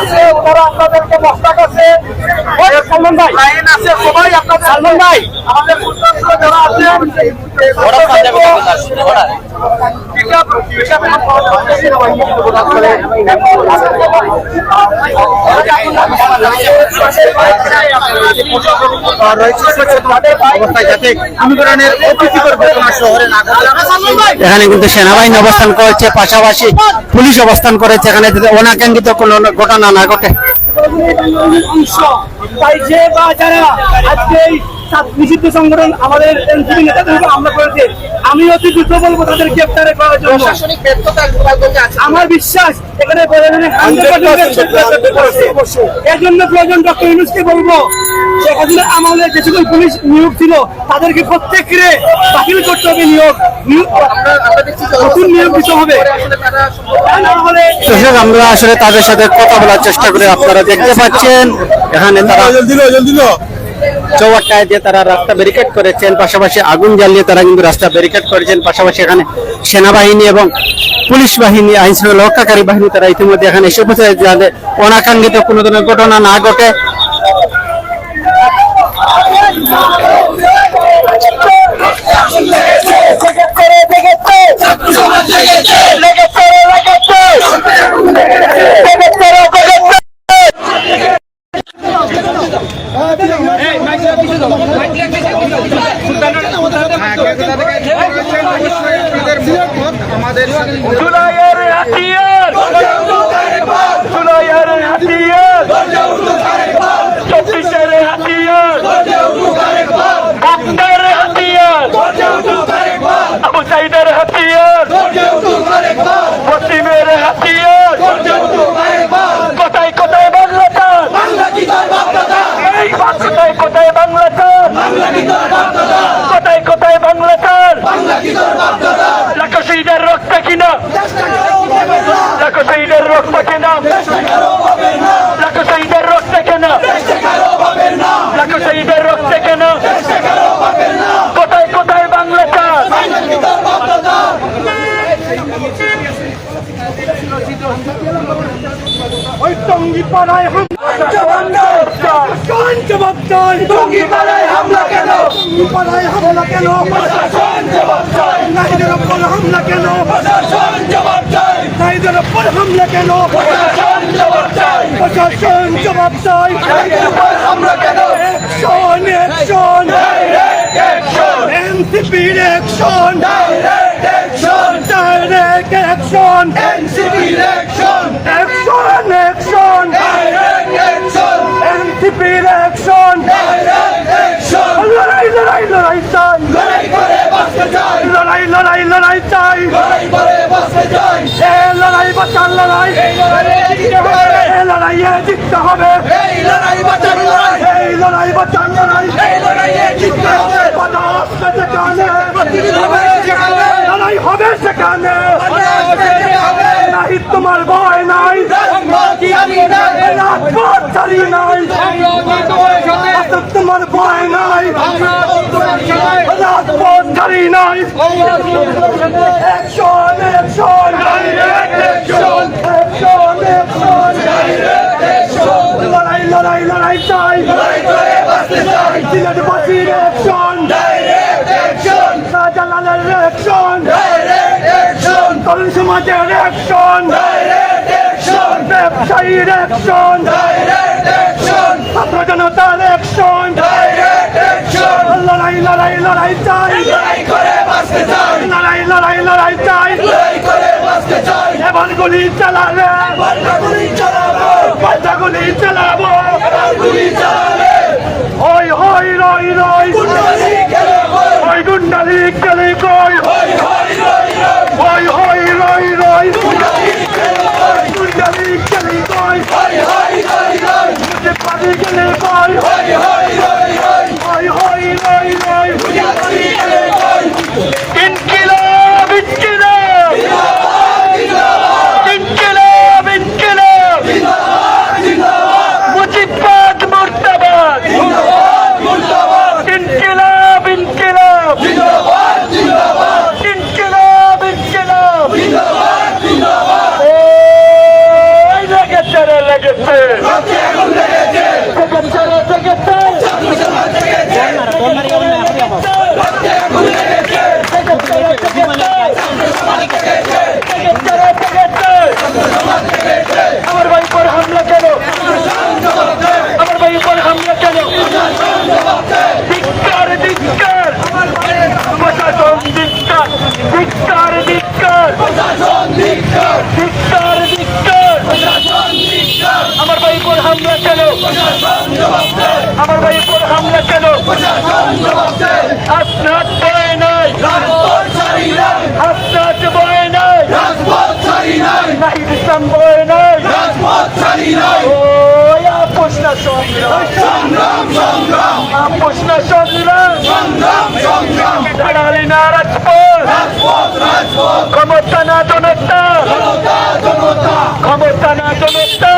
আছে ওনারা আপনাদেরকে মস্তাক আছে সালমান ভাই লাইন আছে সবাই আপনাদের সালমান ভাই আমাদের যারা আছেন ওরা এখানে কিন্তু সেনাবাহিনী অবস্থান করেছে, পাশাপাশি পুলিশ অবস্থান করেছে। এখানে অনাকাঙ্ক্ষিত কোনো ঘটনা না ঘটে। নিষিদ্ধ সংগঠন আমাদের এনসিপি নেতাদের উপর হামলা করেছে। আমি অতি দ্রুত বলব তাদের গ্রেপ্তারে করার জন্য। আমার বিশ্বাস এখানে এর জন্য প্রয়োজন ডক্টর ইউনুসকে বলব শেখ হাসিনা আমলে যে সকল পুলিশ নিয়োগ ছিল তাদেরকে প্রত্যেককে বাতিল করতে হবে নিয়োগ। নতুন নিয়োগ দিতে হবে। আমরা আসলে তাদের সাথে কথা বলার চেষ্টা করি আপনারা দেখতে পাচ্ছেন। এখানে তারা চৌয়াট্টায় দিয়ে তারা রাস্তা ব্যারিকেড করেছেন, পাশাপাশি আগুন জ্বালিয়ে তারা কিন্তু রাস্তা ব্যারিকেড করেছেন, পাশাপাশি এখানে সেনাবাহিনী এবং পুলিশ বাহিনী, আইন শৃঙ্খলা রক্ষাকারী বাহিনী তারা ইতিমধ্যে এখানে এসে পৌঁছে যাতে অনাকাঙ্ক্ষিত কোনো ধরনের ঘটনা না ঘটে। জুলাইয়ের ওই টঙ্গি পাড়ায় কোন? জবাব চাই টঙ্গি পাড়ায় হামলা কেন? টঙ্গি পাড়ায় হামলা কেন? নাইদের উপর হামলা কেন নাইদের উপর হামলা কেন? প্রশাসন জবাব চাই হামলা কেন ডাইরেক্ট অ্যাকশন এনসিপির action direct action direct action এনসিপির অ্যাকশন লড়াই লড়াই লড়াই চাই। লড়াই লড়াই লড়াই চাই। লড়াইয়ে জিততে হবে। লড়াই বাঁচার লড়াই। লড়াই লড়াই। লড়াইয়ে জিততে হবে। সেখানে লড়াই হবে সেখানে। নাহি তোমার ভয় নাই। রাজপথ ছাড়ি নাই। তোমার ভয় নাই। রাজপথ ছাড়ি নাই। Action action action action action লড়াই লড়াই লড়াই চাই। সিলেটবাসীর অ্যাকশন শাহজালালের অ্যাকশন তরুণ সমাজের অ্যাকশন ব্যবসায়ীর অ্যাকশন ছাত্র জনতার অ্যাকশন লড়াই লড়াই লড়াই চাই! লড়াই লড়াই লড়াই চাই! এবার গুলি চালালে! পাল্টা গুলি চালাবো! ওই হই রই রই! ওই গুন্ডালি গেলি কই? ওই হই রই রই! গুন্ডালি গেলি কই? পানি গেলে কই ওই হই ¡Vamos! আপনার ভয় নাই। আপনার ভয় নাই। নাহিদ ইসলাম ভয় নাই। ওই আপোষ না সংগ্রাম। আপোষ না সংগ্রাম। দাঁড়ালি না রাজপথ। ক্ষমতা না জনতা। ক্ষমতা না জনতা।